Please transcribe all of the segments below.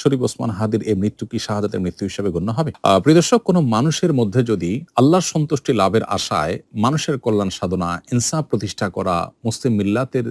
শরীফ ওসমান হাদির এই মৃত্যু কি শাহাদাতের মৃত্যু হিসেবে গণ্য হবে? আহ, প্রিয় কোনো মানুষের মধ্যে যদি আল্লাহর সন্তুষ্টি লাভের আশায় মানুষের কল্যাণ সাধনা ইনসাফ প্রতিষ্ঠা করা মুসলিম মিল্লাতের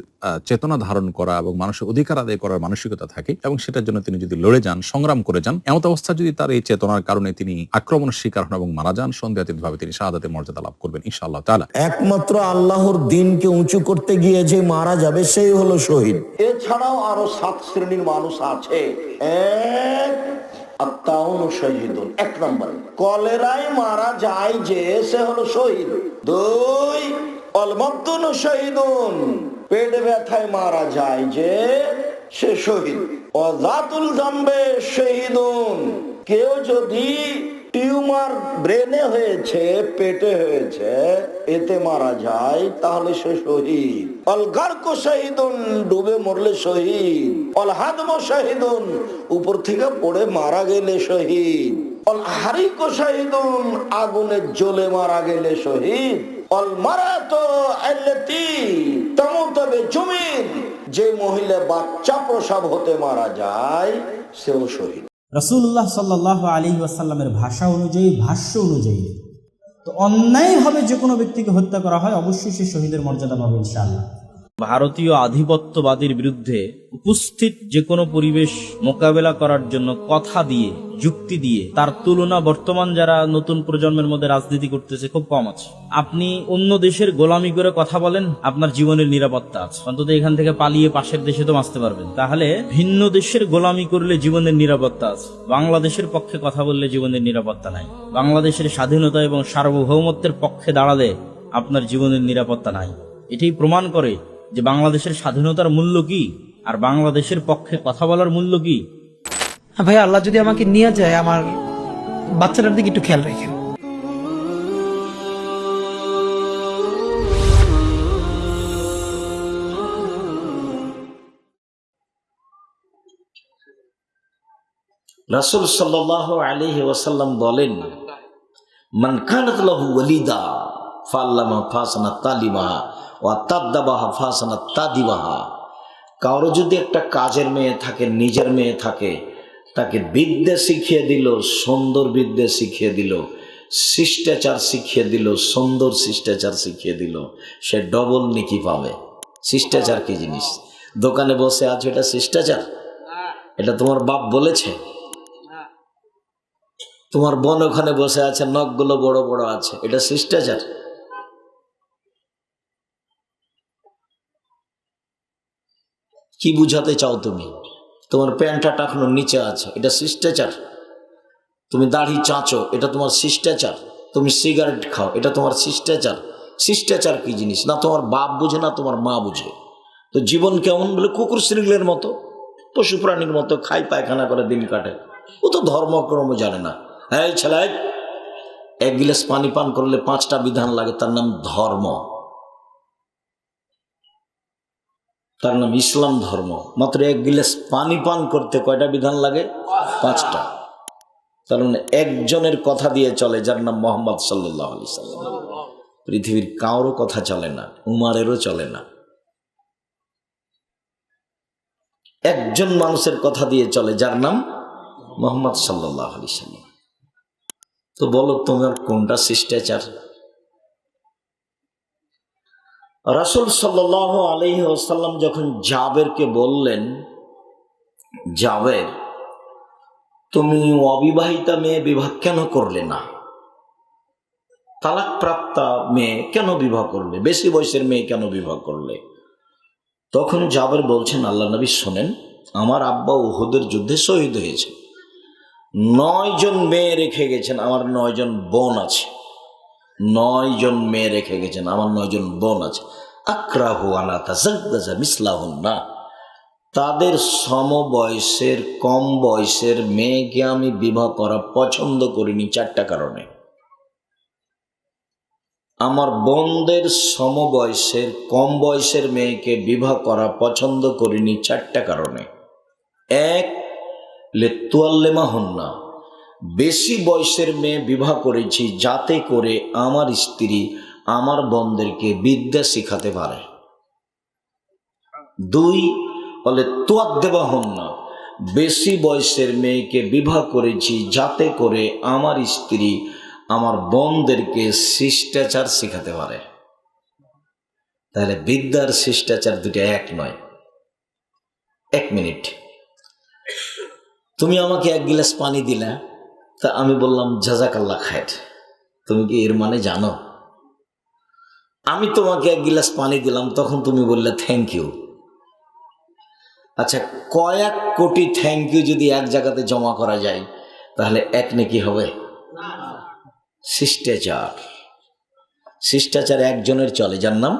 চেতনা ধারণ করা এবং মানুষের অধিকার আদায় করার মানসিকতা থাকে এবং সেটার জন্য তিনি যদি লড়ে যান সংগ্রাম করে যান এমত অবস্থা যদি তার এই চেতনার কারণে তিনি আক্রমণের শিকার হন এবং মারা যান সন্দেহাতীতভাবে তিনি শাহাদাতের মর্যাদা লাভ করবেন ইনশাআল্লাহ তাআলা। একমাত্র আল্লাহর দিনকে উঁচু করতে গিয়ে যে মারা যাবে সেই হলো শহীদ। এছাড়াও আরও সাত শ্রেণির মানুষ আছে। এক আত্মাউন শহীদুন, এক নম্বরে। কলেরায় মারা যায় যে, সে হলো শহীদ। দুই অলমদ্দুন শহীদুন, পেট ব্যথায় মারা যায় যে, সে শহীদ। অজাতুল জাম্বে শহীদুন। কেউ যদি টিউমার ব্রেনে হয়েছে, পেটে হয়েছে, এতে মারা যায়, তাহলে সে শহীদ। ডুবে মরলে শহীদ। অল হাদম শহীদুন, উপর থেকে পড়ে মারা গেলে শহীদ। অল হারিক শহীদুন, আগুনে জ্বলে মারা গেলে শহীদ। অল মারা তো তবে জমিন। যে মহিলা বাচ্চা প্রসব হতে মারা যায়, সেও শহীদ। রসুল্লাহ সাল্লাহ আলী ওয়াসাল্লামের ভাষা অনুযায়ী, ভাষ্য অনুযায়ী। তো অন্যায়ভাবে যে কোনো ব্যক্তিকে হত্যা করা হয়, অবশ্যই সে শহীদের মর্যাদা পাবে ইনশাআল্লাহ। ভারতীয় আধিপত্যবাদীর বিরুদ্ধে উপস্থিত যে কোনো পরিবেশ মোকাবেলা করার জন্য কথা দিয়ে, যুক্তি দিয়ে, তার তুলনা বর্তমান যারা নতুন প্রজন্মের মধ্যে রাজনীতি করতেছে খুব কম আছে। আপনি অন্য দেশের গোলামি করে কথা বলেন, আপনার জীবনের নিরাপত্তা আছে। অন্তত এখান থেকে পালিয়ে পাশের দেশে তো বাঁচতে পারবেন। তাহলে ভিন্ন দেশের গোলামি করলে জীবনের নিরাপত্তা আছে। বাংলাদেশের পক্ষে কথা বললে জীবনের নিরাপত্তা নাই। বাংলাদেশের স্বাধীনতা এবং সার্বভৌমত্বের পক্ষে দাঁড়ালে আপনার জীবনের নিরাপত্তা নাই। এটাই প্রমাণ করে যে বাংলাদেশের স্বাধীনতার মূল্য কি? আর বাংলাদেশের পক্ষে কথা বলার মূল্য কি? ভাই আল্লাহ যদি আমাকে নিয়ে যায় আমার বাচ্চাটার দিকে একটু খেয়াল রাখেন। রাসুল সাল্লাহ আলহি ওয়াসাল্লাম বলেন মান কানাত লাহু ওয়ালিদা ফাল্লামা ফাসানা তালিমাহা তাদিবাহা। কারও যদি একটা কাজের মেয়ে থাকে, নিজের মেয়ে থাকে, তাকে বিদ্যে শিখিয়ে দিল, সুন্দর বিদ্যে শিখিয়ে দিল, শিষ্টাচার শিখিয়ে দিল, সুন্দর শিষ্টাচার শিখিয়ে দিল, সে ডবল নিকি পাবে। শিষ্টাচার কি জিনিস? দোকানে বসে আছে, এটা শিষ্টাচার? এটা তোমার বাপ বলেছে? তোমার বোন ওখানে বসে আছে, নখগুলো বড় বড় আছে, এটা শিষ্টাচার? কি বুঝাতে চাও তুমি? তোমার প্যান্টটা টাকানোর নিচে আছে, এটা শিষ্টাচার। তুমি দাড়ি চাঁচো, এটা তোমার শিষ্টাচার। তুমি সিগারেট খাও, এটা তোমার শিষ্টাচার। শিষ্টাচার কি জিনিস? না তোমার বাপ বুঝে, না তোমার মা বুঝে। তো জীবন কেমন বলে? কুকুর শৃঙ্গলের মতো। পশু প্রাণীর মতো খাই, পায়খানা করে দিন কাটে। ও তো ধর্মক্রম জানে না। এই ছেলে, এক গিলাস পানি পান করলে পাঁচটা বিধান লাগে, তার নাম ধর্ম। তার নাম ইসলাম ধর্ম। মাত্র এক গিলাস পানি পান করতে কয়টা বিধান লাগে? পাঁচটা। তার মানে একজনের কথা দিয়ে চলে, যার নাম মোহাম্মদ সাল্লাহ সাল্লাম। পৃথিবীর কারোর কথা চলে না, উমারেরও চলে না। একজন মানুষের কথা দিয়ে চলে, যার নাম মোহাম্মদ সাল্লাহ আলি সাল্লাম। তো বলো, তোমার কোনটা শিষ্টাচার? রাসুল সাল্লাহ আলহি আসাল্লাম যখন জাবেরকে বললেন, জাবের, তুমি অবিবাহিতা মেয়ে বিবাহ কেন করলে না? তালাক প্রাপ্তা মেয়ে কেন বিবাহ করলে? বেশি বয়সের মেয়ে কেন বিবাহ করলে? তখন জাবের বলছেন, আল্লাহ নবী শোনেন, আমার আব্বা উহুদের যুদ্ধে শহীদ হয়েছে। নয় জন মেয়ে রেখে গেছেন, আমার নয় জন বোন আছে। নয় জন মেয়ে রেখে গেছেন, আমার নয় জন বোন আছে। আক্রাহু আলা তাজাজ্জাজা মিসলাহুন না। তাদের সমবয়সের কম বয়সের মেয়েকে আমি বিবাহ করা পছন্দ করিনি চারটা কারণে। আমার বোনদের সমবয়সের কম বয়সের মেয়েকে বিবাহ করা পছন্দ করিনি চারটা কারণে। এক লেতুয়াল্লেমা হন না। বেশি বয়সের মেয়ে বিবাহ করেছি যাতে করে আমার স্ত্রী আমার বোনদেরকে বিদ্যা শিখাতে পারে। দুই, বলে তোয়াক দেওয়া হন না। বেশি বয়সের মেয়েকে বিবাহ করেছি যাতে করে আমার স্ত্রী আমার বোনদেরকে শিষ্টাচার শেখাতে পারে। তাহলে বিদ্যার শিষ্টাচার দুটো এক নয়। এক মিনিট। তুমি আমাকে এক গিলাস পানি দিলা। তা আমি বললাম জাজাকাল্লা খায়ের। তুমি কি এর মানে জানো? আমি তোমাকে এক গিলাস পানি দিলাম, তখন তুমি বললে থ্যাংক ইউ আচ্ছা কয়েক কোটি থ্যাংক ইউ যদি এক জায়গাতে জমা করা যায়, তাহলে এক নাকি হবে? শিষ্টাচার। শিষ্টাচার একজনের চলে, যার নাম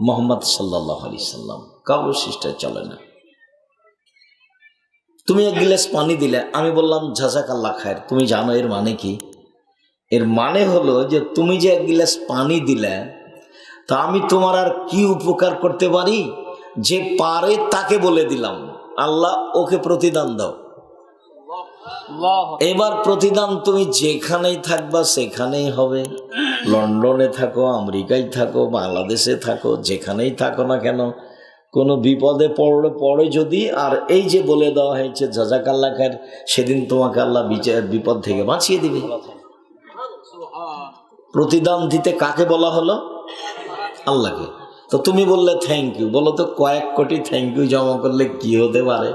মোহাম্মদ সাল্লাহ আলি সাল্লাম। কারও শিষ্টাচার চলে না। তুমি এক গিলাস পানি দিলে আমি বললাম ঝাঁঝাক আল্লাহ খায়ের তুমি জানো এর মানে কি? এর মানে হলো যে তুমি যে এক গিলাস পানি দিলে তা আমি তোমার আর কি উপকার করতে পারি? যে পারে তাকে বলে দিলাম। আল্লাহ ওকে প্রতিদান দাও। এবার প্রতিদান তুমি যেখানেই থাকবা সেখানেই হবে। লন্ডনে থাকো আমেরিকায় থাকো বাংলাদেশে থাকো যেখানেই থাকো না কেন কোনো বিপদে পড়লে পড়ে যদি, আর এই যে বলে দেওয়া হয়েছে জাজাক আল্লাহ খায়ের, সেদিন তোমাকে আল্লাহ বিচার বিপদ থেকে বাঁচিয়ে দিবে। প্রতিদান দিতে কাকে বলা হলো? আল্লাহকে। তো তুমি বললে থ্যাংক ইউ বলো তো, কয়েক কোটি থ্যাংক ইউ জমা করলে কি হতে পারে?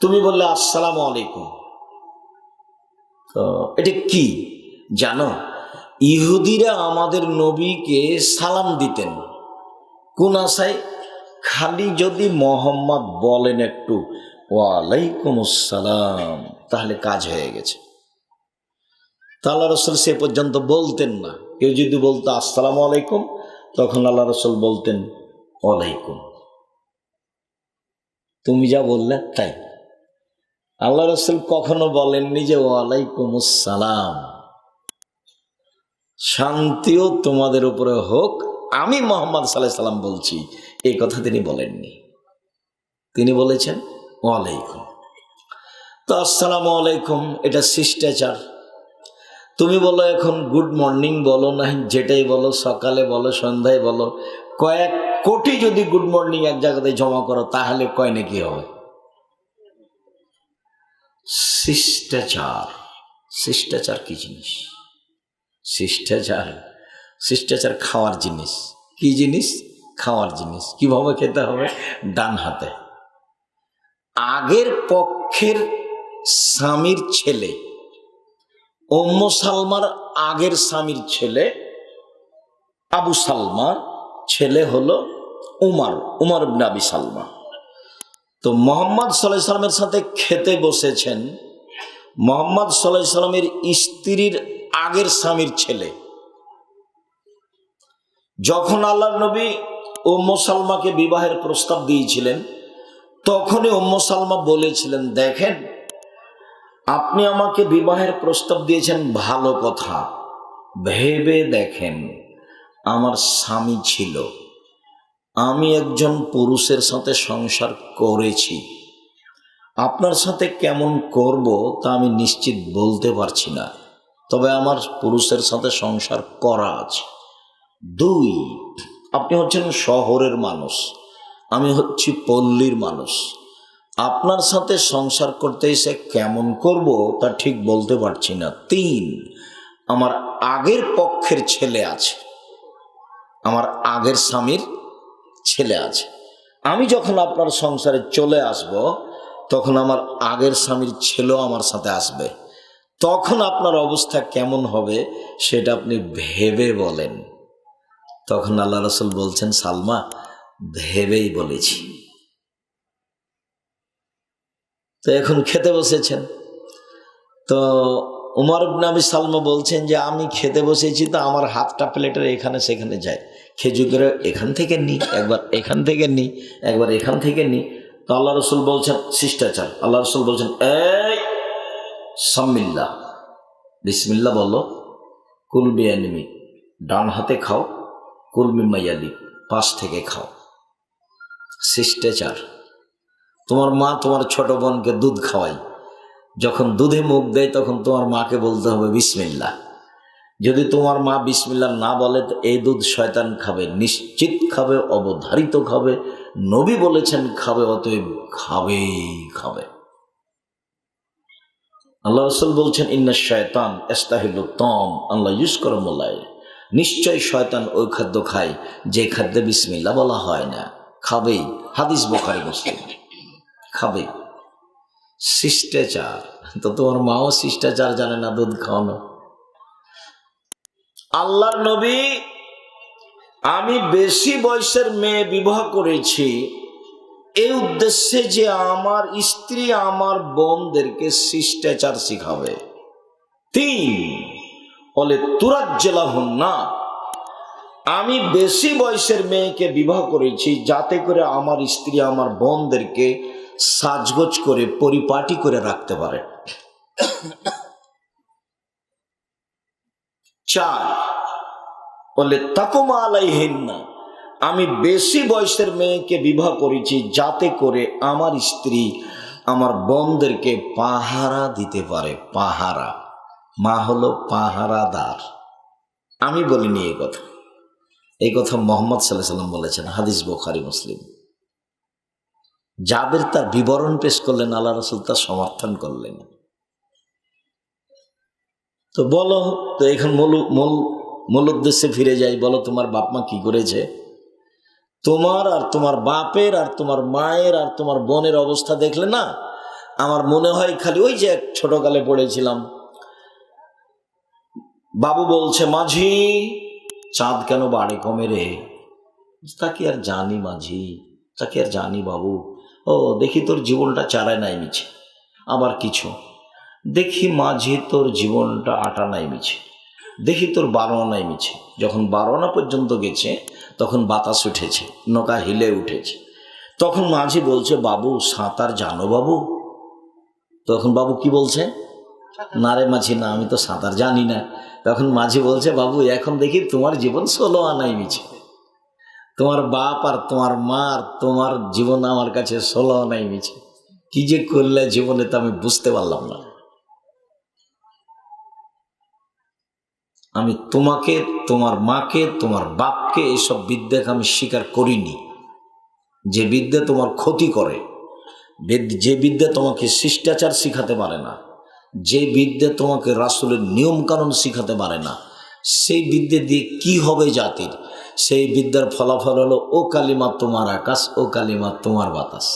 তুমি বললে, আসসালাম আলাইকুম। তো এটা কি? জানো, ইহুদিরা আমাদের নবীকে সালাম দিতেন। কোন আশায়? খালি যদি মোহাম্মদ বলেন একটু ওয়ালাইকুম আসসালাম তাহলে কাজ হয়ে গেছে। আল্লাহ রসুল সে পর্যন্ত বলতেন না। কেউ যদি বলতো, আসসালামু আলাইকুম, তখন আল্লাহ রসুল বলতেন, ওয়ালাইকুম। তুমি যা বললে, তাই। আল্লাহ রসুল কখনো বলেননি যে ওয়ালাইকুম আসসালাম শান্তিও তোমাদের উপরে হোক আমি মোহাম্মদ সাল্লাহ সাল্লাম বলছি, এই কথা তিনি বলেননি। তিনি বলেছেন, ওয়ালাইকুম। তো আসসালামু আলাইকুম, এটা শিষ্টাচার। তুমি বলো এখন গুড মর্নিং বলো, না যেটাই বলো, সকালে বলো, সন্ধ্যায় বলো, কয়েক কোটি যদি গুড মর্নিং এক জায়গাতে জমা করো, তাহলে কয় নাকি হবে? শিষ্টাচার। শিষ্টাচার কি জিনিস? শিষ্টাচার শিষ্টাচার খাওয়ার জিনিস। কি জিনিস? খাওয়ার জিনিস। কীভাবে খেতে হবে? ডান হাতে। আগের পক্ষের স্বামীর ছেলে ওম্ম সালমার আগের স্বামীর ছেলে, আবু সালমার ছেলে হলো উমার উমার আবি সালমা। তো মোহাম্মদ সাল্লাহ সাল্লামের সাথে খেতে বসেছেন মোহাম্মদ সাল্লাহ সাল্লামের স্ত্রীর আগের স্বামীর ছেলে। যখন আল্লাহ নবী ওম্ম সালমাকে বিবাহের প্রস্তাব দিয়েছিলেন, তখনই ওম্ম সালমা বলেছিলেন, দেখেন, আপনি আমাকে বিবাহের প্রস্তাব দিয়েছেন ভালো কথা। ভেবে দেখেন, আমার স্বামী ছিল। আমি একজন পুরুষের সাথে সংসার করেছি। আপনার সাথে কেমন করব তা আমি নিশ্চিত বলতে পারছি না। তবে আমার পুরুষের সাথে সংসার করা আছে। দুই, আপনি হচ্ছেন শহরের মানুষ, আমি হচ্ছি পল্লীর মানুষ। আপনার সাথে সংসার করতে এসে কেমন করব তা ঠিক বলতে পারছি না। তিন, আমার আগের পক্ষের ছেলে আছে। আমার আগের স্বামীর ছেলে আছে। আমি যখন আপনার সংসারে চলে আসব, তখন আমার আগের স্বামীর ছেলেও আমার সাথে আসবে। তখন আপনার অবস্থা কেমন হবে, সেটা আপনি ভেবে বলেন। তখন আল্লাহ রসুল বলছেন, সালমা, ভেবেই বলেছি। তো এখন খেতে বসেছেন। তো উমর আবি সালমা বলছেন যে, আমি খেতে বসেছি তো আমার হাতটা প্লেটের এখানে সেখানে যায়। খেজুরের এখান থেকে নি, একবার এখান থেকে নি, একবার এখান থেকে নি। তো আল্লাহ রসুল বলছেন, শিষ্টাচার। আল্লাহ রসুল বলছেন, এই সাম্মিল্লা বিসমিল্লা বলো কুল বিয়ানিমি ডান হাতে খাও। কুলমি মাইয়ালি, পাশ থেকে খাও। শিষ্টাচার। তোমার মা তোমার ছোট বোনকে দুধ খাওয়াই যখন দুধে মুখ দেয়, তখন তোমার মাকে বলতে হবে বিসমিল্লা যদি তোমার মা বিসমিল্লা না বলে, তো এই দুধ শয়তান খাবে, নিশ্চিত খাবে, অবধারিত খাবে। নবী বলেছেন, খাবে অতএব খাবেই খাবে। আল্লাহ রসুল বলছেন, ইন্না শয়তান এস্তাহিল তম আল্লাহ ইউস করো মোল্লায়। নিশ্চয় শয়তান ওই খাদ্য খায়, যে খাদ্যে বিসমিল্লা বলা হয় না। খাবেই হাদিস বোখারি মুসলিম। খাবে। শিষ্টাচার। তো তোমার মাও শিষ্টাচার জানে না, দুধ খাওয়ানো। আল্লাহর নবী, আমি বেশি বয়সের মেয়ে বিবাহ করেছি, এই উদ্দেশ্যে যে আমার স্ত্রী আমার বোনদেরকে শিষ্টাচার শিখাবে। তিন। বলে তুরাজ্জেলা হন না আমি বেশি বয়সের মেয়েকে বিবাহ করেছি, যাতে করে আমার স্ত্রী আমার বোনদেরকে সাজগোজ করে, পরিপাটি করে রাখতে পারে। চার, বলে, তাকুমা আলাইহীন না আমি বেশি বয়সের মেয়েকে বিবাহ করেছি, যাতে করে আমার স্ত্রী আমার বোনদেরকে পাহারা দিতে পারে, পাহারা। মা হলো পাহারাদার। আমি বলিনি এই কথা। এই কথা মোহাম্মদ সাল্লাহ সাল্লাম বলেছেন, হাদিস বোখারি, মুসলিম। যাদের তার বিবরণ পেশ করলেন, আল্লাহ রসুল তার সমর্থন করলেন। তো বলো, তো এখন মূল মূল মূল উদ্দেশ্যে ফিরে যাই, বলো তোমার বাপ মা কি করেছে? তোমার আর তোমার বাপের আর তোমার মায়ের আর তোমার বোনের অবস্থা দেখলে না, আমার মনে হয় খালি ওই যে এক ছোটকালে পড়েছিলাম বাবু বলছে, মাঝি, চাঁদ কেন বাড়ে কমে রে? তা কি আর জানি মাঝি, তা কি আর জানি বাবু। ও, দেখি তোর জীবনটা চারায় নাই মিছে। আবার কিছু। দেখি মাঝি, তোর জীবনটা আটা নাই মিছে। দেখি তোর বারো আনাই মিছে। যখন বারো আনা পর্যন্ত গেছে, তখন বাতাস উঠেছে, নৌকা হিলে উঠেছে। তখন মাঝি বলছে, বাবু, সাঁতার জানো বাবু? তখন বাবু কি বলছে? না রে মাঝি, না, আমি তো সাঁতার জানি না। তখন মাঝি বলছে, বাবু, এখন দেখি তোমার জীবন ষোলো আনাই মিছে। তোমার বাপ আর তোমার মা আর তোমার জীবন আমার কাছে ষোলো আনাই মিছে। কি যে করলে জীবনে তো আমি বুঝতে পারলাম না। আমি তোমাকে, তোমার মাকে, তোমার বাপকে এইসব বিদ্যাকে আমি স্বীকার করিনি। যে বিদ্যা তোমার ক্ষতি করে, যে বিদ্যা তোমাকে শিষ্টাচার শিখাতে পারে না যে বিদ্যে তোমাকে রাসুলের নিয়মকানুন শিখাতে পারে না, সেই বিদ্যে দিয়ে কি হবে জাতির? সেই বিদ্যার ফলাফল হলো, ও কালিমা তোমার আকাশ, ও কালিমা তোমার বাতাস।